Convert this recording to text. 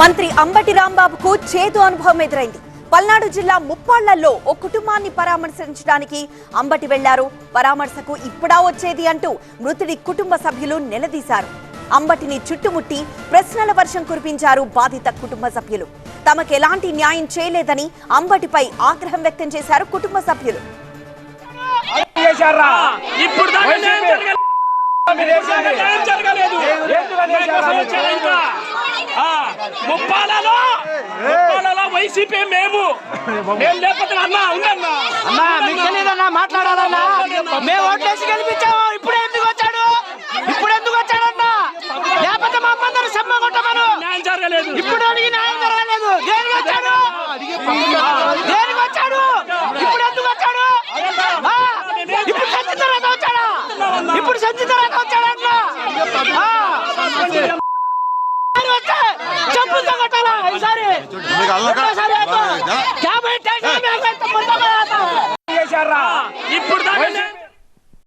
మంత్రి అంబటి రాంబాబుకు చేదు అనుభవం ఎదురైంది. పల్నాడు జిల్లా ముప్పాళ్ళలో ఓ కుటుంబాన్ని పరామర్శించడానికి అంబటి వెళ్ళారు. పరామర్శకు ఇప్పుడా వచ్చేది అంటూ మృతుడి కుటుంబ సభ్యులు నిలదీశారు. అంబటిని చుట్టుముట్టి ప్రశ్నల వర్షం కురిపించారు బాధిత కుటుంబ సభ్యులు. తమకు ఎలాంటి న్యాయం చేయలేదని అంబటిపై ఆగ్రహం వ్యక్తం చేశారు కుటుంబ సభ్యులు. ఇప్పుడు ముప్పాలలో? ముప్పాలలో వైసీపీ మేము. మేము లేకపోతే అన్నా ఉందన్నా? అన్నా మీకు తెలియదన్నా మాట్లాడాలన్నా? మేము ఓట్లేసి గెలిపించాము ఇప్పుడు ఎందుకు వచ్చాడు? ఇప్పుడు ఎందుకు వచ్చాడన్నా లేకపోతే మా అమ్మందరూ సమ్మ కొట్టమను. ఇప్పుడు అడిగి న్యాయం జరగలేదు. దేనికి వచ్చాడు? దేనికి వచ్చాడు? ఇప్పుడు ఎందుకు వచ్చాడు? ఇప్పుడు సంచి తర్వాత వచ్చాడా? ఇప్పుడు సంచి తర్వాత వచ్చాడా हटाला ఈసారి क्या बैठे मैं तो मुर्दाबाद ఇప్పుడు దాన్ని